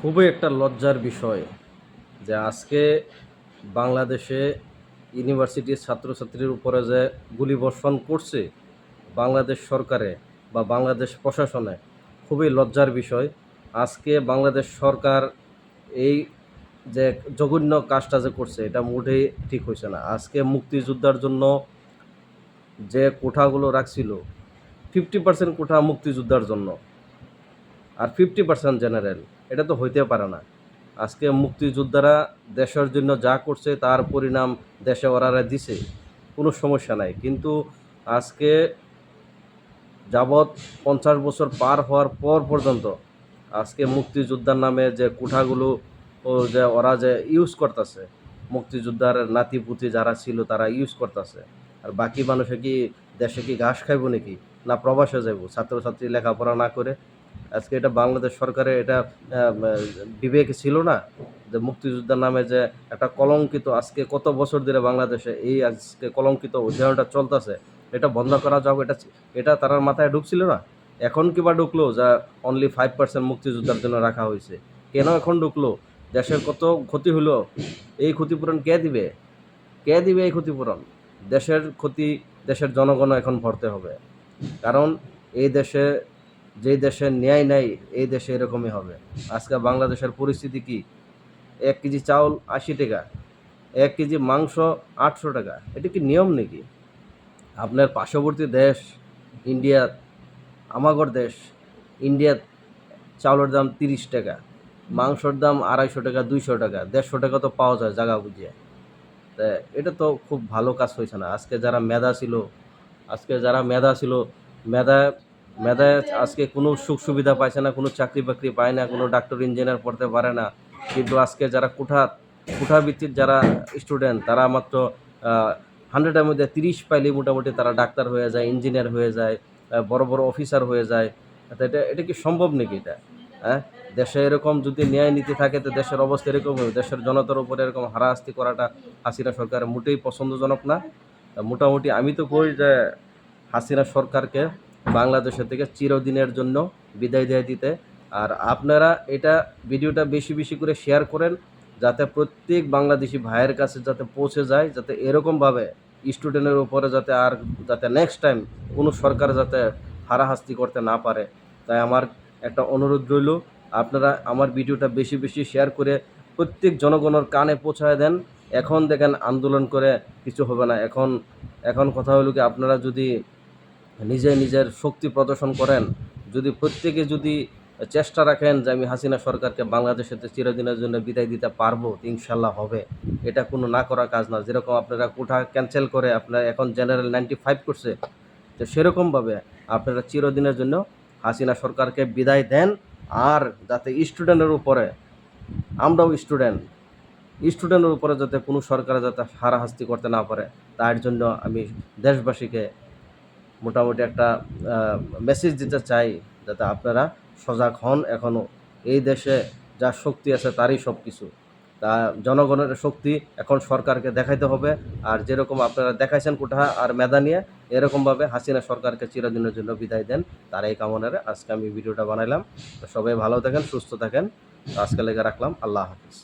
খুবই একটা লজ্জার বিষয় যে আজকে বাংলাদেশে ইউনিভার্সিটির ছাত্রছাত্রীর উপরে যে গুলিবর্ষণ করছে বাংলাদেশ সরকারে বা বাংলাদেশ প্রশাসনে, খুবই লজ্জার বিষয়। আজকে বাংলাদেশ সরকার এই যে জঘন্য কাজটা যে করছে, এটা মোটেই ঠিক হয়েছে না। আজকে মুক্তিযোদ্ধার জন্য যে কোঠাগুলো রাখছিল ফিফটি পার্সেন্ট কোঠা মুক্তিযোদ্ধার জন্য। আর ফিফটি পার্সেন্ট জেনারেল এটা তো হইতে পারে না। আজকে মুক্তিযোদ্ধারা দেশের জন্য যা করছে, তার পরিণাম দেশে ওরারা দিছে, কোনো সমস্যা নাই। কিন্তু আজকে যাবৎ পঞ্চাশ বছর পার হওয়ার পর পর্যন্ত আজকে মুক্তিযোদ্ধার নামে যে কোঠাগুলো ও যে ওরা যে ইউজ করতেছে, মুক্তিযোদ্ধার নাতিপুতি যারা ছিল তারা ইউজ করতেছে। আর বাকি মানুষে কি দেশে কি ঘাস খাইব নাকি? না প্রবাসে যাইব, ছাত্রছাত্রী লেখাপড়া না করে আজকে এটা বাংলাদেশ সরকারের এটা বিবেক ছিল না যে মুক্তিযোদ্ধার নামে যে একটা কলঙ্কিত, আজকে কত বছর ধরে বাংলাদেশে এই আজকে কলঙ্কিত অধ্যয়নটা চলতেছে, এটা বন্ধ করা যাবে এটা এটা তার মাথায় ঢুকছিল না? এখন কিবা ঢুকলো যা অনলি ফাইভ পার্সেন্ট মুক্তিযোদ্ধার জন্য রাখা হয়েছে? কেন এখন ঢুকলো? দেশের কত ক্ষতি হলো? এই ক্ষতিপূরণ কে দিবে? কে দিবে এই ক্ষতিপূরণ? দেশের ক্ষতি, দেশের জনগণ এখন ভরতে হবে। কারণ এই দেশে যেই দেশে ন্যায় নাই, এই দেশে এরকমই হবে। আজকে বাংলাদেশের পরিস্থিতি কি? এক কেজি চাউল আশি টাকা, এক কেজি মাংস আটশো টাকা। এটা কি নিয়ম নাকি? আপনার পার্শ্ববর্তী দেশ, ইন্ডিয়া, আমাগর দেশ, ইন্ডিয়ার চাউলের দাম তিরিশ টাকা, মাংসর দাম আড়াইশো টাকা, দুইশো টাকা, দেড়শো টাকা তো পাওয়া যায় জায়গা বুঝিয়ে তা এটা তো খুব ভালো কাজ হয়েছে না। আজকে যারা মেধা ছিল, আজকে যারা মেধা ছিল, মেধা মেধায় আজকে কোনো সুখ সুবিধা পাইছে না, কোনো চাকরি বাকরি পায় না, কোনো ডাক্তার, ইঞ্জিনিয়ার পড়তে পারে না। কিন্তু আজকে যারা কোঠা কোঠা ভিত্তিক যারা স্টুডেন্ট তারা মাত্র হান্ড্রেডের মধ্যে তিরিশ পাইলেই মোটামুটি তারা ডাক্তার হয়ে যায় ইঞ্জিনিয়ার হয়ে যায় বড় বড় অফিসার হয়ে যায়। তা এটা এটা কি সম্ভব নাকি এটা? হ্যাঁ? দেশে এরকম যদি ন্যায় নীতি থাকে, তো দেশের অবস্থা এরকম দেশের জনতার উপরে এরকম হারাহাস্তি করাটা হাসিনা সরকারের মোটেই পছন্দজনক না। মোটামুটি আমি তো কই যে হাসিনা সরকারকে বাংলাদেশের থেকে চিরদিনের জন্য বিদায় দিয়ে দিতে। আর আপনারা এটা ভিডিওটা বেশি বেশি করে শেয়ার করেন, যাতে প্রত্যেক বাংলাদেশি ভাইয়ের কাছে যাতে পৌঁছে যায়, যাতে এরকমভাবে স্টুডেন্টের উপরে যাতে আর যাতে নেক্সট টাইম কোনো সরকার যাতে হারাহাস্তি করতে না পারে। তাই আমার একটা অনুরোধ রইল, আপনারা আমার ভিডিওটা বেশি বেশি শেয়ার করে প্রত্যেক জনগণের কানে পৌঁছায় দেন। এখন দেখেন আন্দোলন করে কিছু হবে না। এখন এখন কথা হলো কি আপনারা যদি নিজে নিজের শক্তি প্রদর্শন করেন। যদি প্রত্যেকে যদি চেষ্টা রাখেন যে আমি হাসিনা সরকারকে বাংলাদেশেতে চিরদিনের জন্য বিদায় দিতে পারব ইনশাল্লাহ হবে। এটা কোনো না করা কাজ না। যেরকম আপনারা কোঠা ক্যান্সেল করে আপনারা এখন জেনারেল নাইনটি ফাইভ করছে, তো সেরকমভাবে আপনারা চিরদিনের জন্য হাসিনা সরকারকে বিদায় দেন। আর যাতে স্টুডেন্টের উপরে, আমরাও স্টুডেন্ট স্টুডেন্টের উপরে যাতে কোনো সরকার যাতে হারাহাস্তি করতে না পারে, তার জন্য আমি দেশবাসীকে মোটামুটি একটা মেসেজ দিতে চাই যাতে আপনারা সজাগ হন এখনও এই দেশে যা শক্তি আছে তারই সব কিছু তা জনগণের শক্তি এখন সরকারকে দেখাইতে হবে। আর যেরকম আপনারা দেখাইছেন কোঠা আর মেধা নিয়ে, এরকমভাবে হাসিনা সরকারকে চিরদিনের জন্য বিদায় দেন। তার এই কামনারে আজকে আমি ভিডিওটা বানাইলাম। সবাই ভালো থাকেন, সুস্থ থাকেন। আজকে লেগে রাখলাম। আল্লাহ হাফিজ।